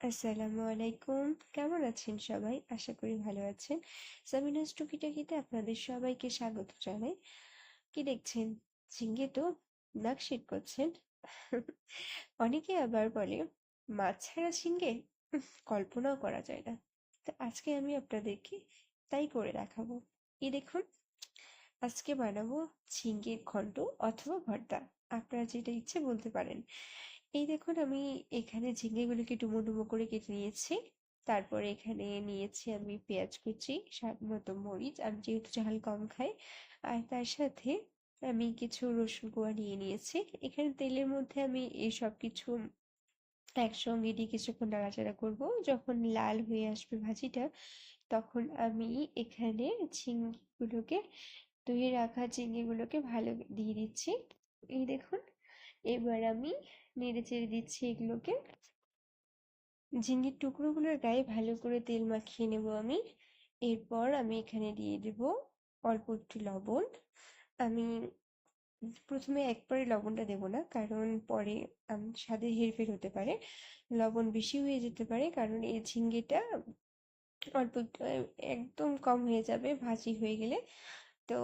আসসালামু আলাইকুম। কেমন আছেন সবাই? আশা করি ভালো আছেন। সামিনাস টুকিটাকিতে আপনাদের সবাইকে স্বাগত জানাই। কি দেখছেন? ঝিঙ্গে তো নাক নাকশিট করছেন। অনেকে আবার বলে, মাছ ছাড়া ঝিঙ্গে? কল্পনাও করা যায় না। তো আজকে আমি আপনাদেরকে তাই করে দেখাবো। এই দেখুন, আজকে বানাবো ঝিঙ্গের ঘন্ট অথবা ভর্তা। আপনারা যেটা ইচ্ছে বলতে পারেন। এই দেখুন, আমি এখানে ঝিঙেগুলোকে ডুমো ডুমো করে কেটে নিয়েছি। তারপরে এখানে নিয়েছি আমি পেঁয়াজ কুচি, স্বাদ মতো মরিচ আমি যেহেতু ঝাল কম খাই, আর তার সাথে আমি কিছু রসুন কোয়া নিয়ে নিয়েছি। এখানে তেলের মধ্যে আমি এই সব কিছু একসঙ্গে দিয়ে কিছুক্ষণ নাড়াচাড়া করব। যখন লাল হয়ে আসবে ভাজিটা, তখন আমি এখানে ঝিঙ্গেগুলোকে, ধুয়ে রাখা ঝিঙ্গেগুলোকে ভালো দিয়ে দিচ্ছি। এই দেখুন এবার আমি নেড়ে চেড়ে দিচ্ছি এগুলোকে। ঝিঙ্গের টুকরোগুলোর গায়ে ভালো করে তেল মাখিয়ে নেব আমি। এরপর আমি এখানে দিয়ে দেব অল্প একটু লবণ। আমি প্রথমে একবারে লবণটা দেব না, কারণ পরে স্বাদে হেরফের হতে পারে। লবণ বেশি হয়ে যেতে পারে, কারণ এই ঝিঙ্গেটা অল্প একদম কম হয়ে যাবে, ভাজি হয়ে গেলে। তো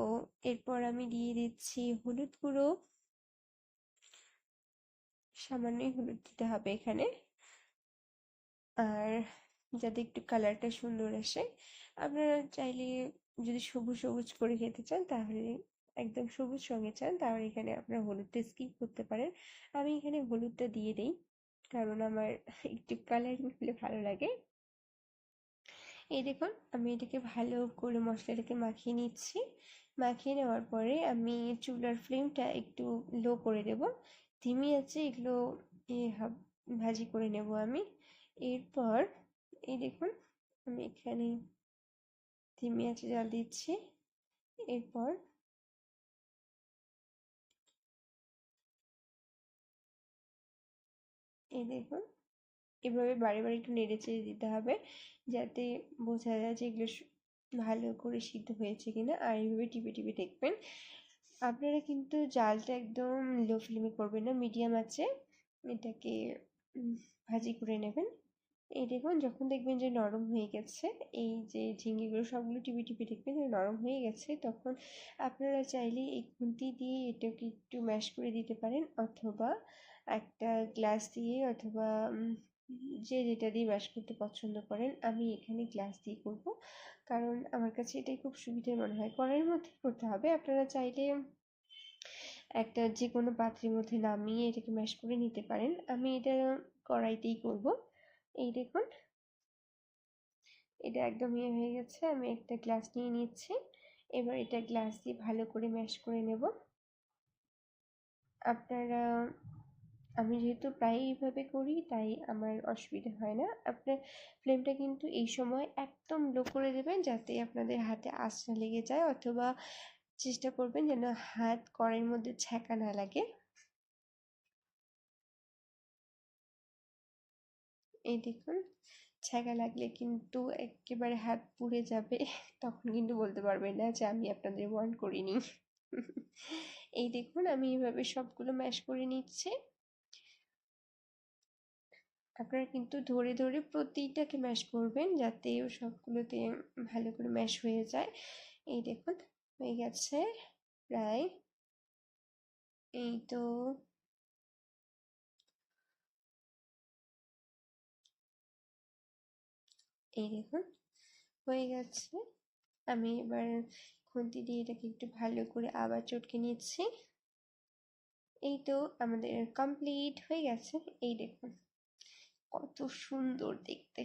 এরপর আমি দিয়ে দিচ্ছি হলুদ গুঁড়ো। সামান্যই হলুদ দিতে হবে এখানে। আর যাতে একটু কালারটা সুন্দর আসে, আপনারা চাইলে যদি সবুজ সবুজ করে খেতে চান, তাহলে একদম সবুজ সঙ্গে চান, তাহলে এখানে আপনারা হলুদটা স্কিপ করতে পারেন। আমি এখানে হলুদটা দিয়ে দিই, কারণ আমার একটু কালারিং হলে ভালো লাগে। এই দেখুন, আমি এটাকে ভালো করে মশলাটাকে মাখিয়ে নিচ্ছি। মাখিয়ে নেওয়ার পরে আমি চুলার ফ্লেমটা একটু লো করে দেব। ধিমি আছে এগুলো ভাজি করে নেব আমি। এরপর এই দেখুন, আমি এখানে ধিমি আছে জাল দিচ্ছি। এরপর এই দেখুন, এভাবে বারে বারে একটু নেড়ে চেড়ে দিতে হবে যাতে বোঝা যায় যে এগুলো ভালো করে সিদ্ধ হয়েছে কিনা। আর এইভাবে টিপে টিপে দেখবেন আপনারা কিন্তু জালটা একদম লো ফ্লেমে করবেন না মিডিয়াম আছে। এটাকে ভাজি করে নেবেন। এই দেখুন, যখন দেখবেন যে নরম হয়ে গেছে, এই যে ঝিঙ্গিগুলো সবগুলো টিপে টিপে দেখবেন যে নরম হয়ে গেছে, তখন আপনারা চাইলে এই খুন্তি দিয়ে এটাকে একটু ম্যাশ করে দিতে পারেন, অথবা একটা গ্লাস দিয়ে, অথবা যে যেটা দিয়ে ম্যাশ করতে পছন্দ করেন, আমি এখানে গ্লাস দিয়ে করব। কারণ আমার কাছে এটাই খুব সুবিধা মনে হয়। কড়াইয়ের মধ্যে করতে হবে। আপনারা চাইলে একটা যে কোনো পাত্রের মধ্যে নামিয়ে এটাকে ম্যাশ করে নিতে পারেন। আমি এটা কড়াইতেই করব। এই দেখুন। এটা একদম ইয়ে হয়ে গেছে। আমি একটা গ্লাস নিয়ে নিচ্ছি। এবার এটা গ্লাস দিয়ে ভালো করে ম্যাশ করে নেব। আপনারা আমি যেহেতু প্রায় এইভাবে করি, তাই আমার অসুবিধা হয় না। আপনার ফ্লেমটা কিন্তু এই সময় একদম লো করে দেবেন যাতে আপনাদের হাতে আঁচ না লেগে যায় অথবা চেষ্টা করবেন যেন হাত কড়াইয়ের মধ্যে ছ্যাঁকা না লাগে। এই দেখুন, ছ্যাঁকা লাগলে কিন্তু একেবারে হাত পুড়ে যাবে, তখন কিন্তু বলতে পারবেন না যে আমি আপনাদের ওয়ার্ন করিনি। এই দেখুন, আমি এইভাবে সবগুলো ম্যাশ করে নিচ্ছি। আপনারা কিন্তু ধরে ধরে প্রতিটাকে ম্যাশ করবেন যাতে ও সবগুলোতে ভালো করে ম্যাশ হয়ে যায়। এই দেখুন, হয়ে গেছে প্রায়। এই তো এই দেখুন, হয়ে গেছে। আমি এবার খুন্তি দিয়ে এটাকে একটু ভালো করে আবার চটকে নিচ্ছি। এই তো আমাদের কমপ্লিট হয়ে গেছে। এই দেখুন। কত সুন্দর দেখতে।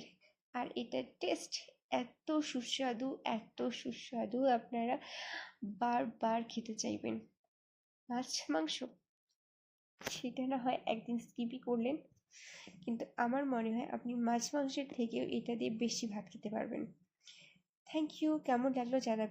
আর এটার টেস্ট এত সুস্বাদু এত সুস্বাদু আপনারা বারবার খেতে চাইবেন। মাছ, মাংস, সেটা না হয় একদিন স্কিপই করলেন। কিন্তু আমার মনে হয় আপনি মাছ, মাংসের থেকেও এটা দিয়ে বেশি ভাত খেতে পারবেন। থ্যাংক ইউ কেমন লাগল জানাবেন।